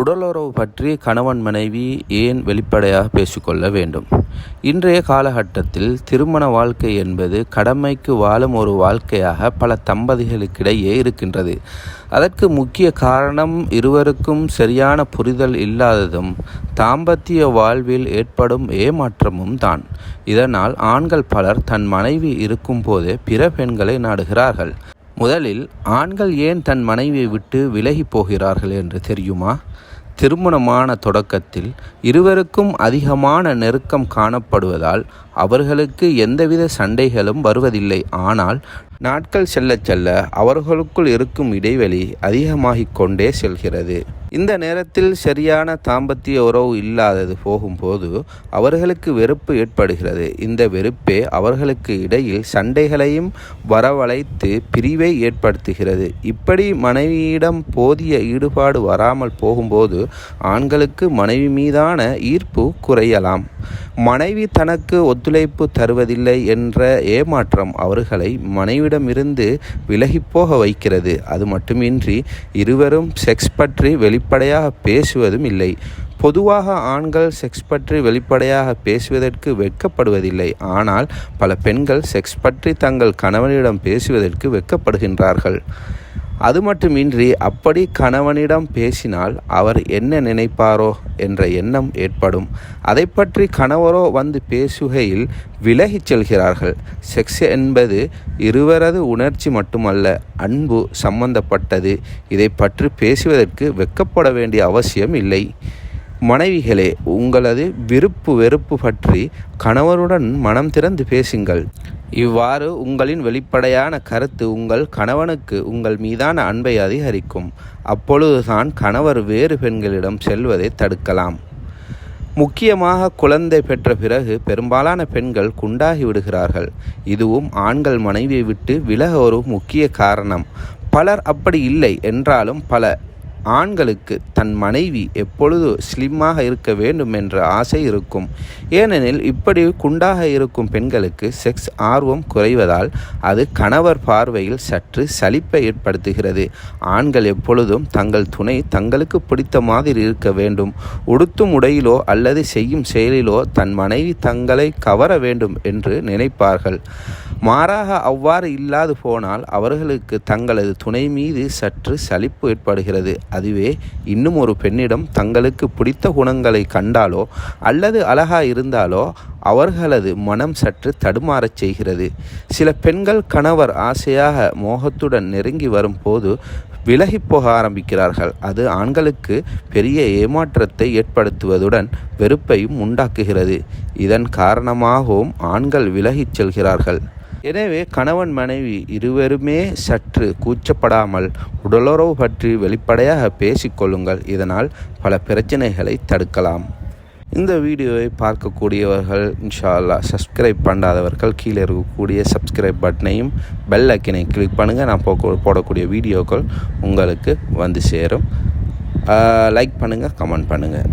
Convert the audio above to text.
உடலுறவு பற்றி கணவன் மனைவி ஏன் வெளிப்படையாக பேசிக்கொள்ள வேண்டும்? இன்றைய காலகட்டத்தில் திருமண வாழ்க்கை என்பது கடமைக்கு வாழும் ஒரு வாழ்க்கையாக பல தம்பதிகளுக்கிடையே இருக்கின்றது. அதற்கு முக்கிய காரணம் இருவருக்கும் சரியான புரிதல் இல்லாததும் தாம்பத்திய வாழ்வில் ஏற்படும் ஏமாற்றமும் தான். இதனால் ஆண்கள் பலர் தன் மனைவி இருக்கும்போதே பிற பெண்களை நாடுகிறார்கள். முதலில் ஆண்கள் ஏன் தன் மனைவியை விட்டு விலகி போகிறார்கள் என்று தெரியுமா? திருமணமான தொடக்கத்தில் இருவருக்கும் அதிகமான நெருக்கம் காணப்படுவதால் அவர்களுக்கு எந்தவித சண்டைகளும் வருவதில்லை. ஆனால் நாட்கள் செல்ல செல்ல அவர்களுக்குள் இருக்கும் இடைவெளி அதிகமாகிக் கொண்டே செல்கிறது. இந்த நேரத்தில் சரியான தாம்பத்திய உறவு இல்லாதது போகும்போது அவர்களுக்கு வெறுப்பு ஏற்படுகிறது. இந்த வெறுப்பே அவர்களுக்கு இடையில் சண்டைகளையும் வரவழைத்து பிரிவை ஏற்படுத்துகிறது. இப்படி மனைவியிடம் போதிய ஈடுபாடு வராமல் போகும்போது ஆண்களுக்கு மனைவி மீதான ஈர்ப்பு குறையலாம். மனைவி தனக்கு ஒத்துழைப்பு தருவதில்லை என்ற ஏமாற்றம் அவர்களை மனைவிடமிருந்து விலகிப்போக வைக்கிறது. அது மட்டுமின்றி இருவரும் செக்ஸ் பற்றி வெளிப்படையாக பேசுவதும் இல்லை. பொதுவாக ஆண்கள் செக்ஸ் பற்றி வெளிப்படையாக பேசுவதற்கு வெட்கப்படுவதில்லை. ஆனால் பல பெண்கள் செக்ஸ் பற்றி தங்கள் கணவனிடம் பேசுவதற்கு வெட்கப்படுகின்றார்கள். அது மட்டுமின்றி அப்படி கணவனிடம் பேசினால் அவர் என்ன நினைப்பாரோ என்ற எண்ணம் ஏற்படும். அதை பற்றி கணவரோ வந்து பேசுகையில் விலகிச் செல்கிறார்கள். செக்ஸ் என்பது இருவரது உணர்ச்சி மட்டுமல்ல அன்பு சம்பந்தப்பட்டது. இதை பற்றி பேசுவதற்கு வெட்கப்பட வேண்டிய அவசியம் இல்லை. மனைவிகளே உங்களது விருப்பு வெறுப்பு பற்றி கணவருடன் மனம் திறந்து பேசுங்கள். இவ்வாறு உங்களின் வெளிப்படையான கருத்து உங்கள் கணவனுக்கு உங்கள் மீதான அன்பை அதிகரிக்கும். அப்பொழுதுதான் கணவர் வேறு பெண்களிடம் செல்வதை தடுக்கலாம். முக்கியமாக குழந்தை பெற்ற பிறகு பெரும்பாலான பெண்கள் குண்டாகி விடுகிறார்கள். இதுவும் ஆண்கள் மனைவியை விட்டு விலக ஒரு முக்கிய காரணம். பலர் அப்படி இல்லை என்றாலும் பல ஆண்களுக்கு தன் மனைவி எப்பொழுது ஸ்லிம்மாக இருக்க வேண்டும் என்ற ஆசை இருக்கும். ஏனெனில் இப்படி குண்டாக இருக்கும் பெண்களுக்கு செக்ஸ் ஆர்வம் குறைவதால் அது கணவர் பார்வையில் சற்று சலிப்பை ஏற்படுத்துகிறது. ஆண்கள் எப்பொழுதும் தங்கள் துணை தங்களுக்கு பிடித்த மாதிரி இருக்க வேண்டும். உடுத்தும் உடையிலோ அல்லது செய்யும் செயலிலோ தன் மனைவி தங்களை கவர வேண்டும் என்று நினைப்பார்கள். மாறாக அவ்வாறு இல்லாது போனால் அவர்களுக்கு தங்களது துணை மீது சற்று சலிப்பு ஏற்படுகிறது. அதுவே இன்னும் ஒரு பெண்ணிடம் தங்களுக்கு பிடித்த குணங்களை கண்டாலோ அல்லது அழகா இருந்தாலோ அவர்களது மனம் சற்று தடுமாறச் செய்கிறது. சில பெண்கள் கணவர் ஆசையாக மோகத்துடன் நெருங்கி வரும்போது விலகி போக ஆரம்பிக்கிறார்கள். அது ஆண்களுக்கு பெரிய ஏமாற்றத்தை ஏற்படுத்துவதுடன் வெறுப்பையும் உண்டாக்குகிறது. இதன் காரணமாகவும் ஆண்கள் விலகிச் செல்கிறார்கள். எனவே கணவன் மனைவி இருவருமே சற்று கூச்சப்படாமல் உடலுறவு பற்றி வெளிப்படையாக பேசிக்கொள்ளுங்கள். இதனால் பல பிரச்சனைகளை தடுக்கலாம். இந்த வீடியோவை பார்க்கக்கூடியவர்கள் இன்ஷா அல்லா சப்ஸ்கிரைப் பண்ணாதவர்கள் கீழே இருக்கக்கூடிய சப்ஸ்கிரைப் பட்டனையும் பெல் ஐக்கனை கிளிக் பண்ணுங்கள் நான் போக்க போடக்கூடிய வீடியோக்கள் உங்களுக்கு வந்து சேரும். லைக் பண்ணுங்கள் கமெண்ட் பண்ணுங்கள்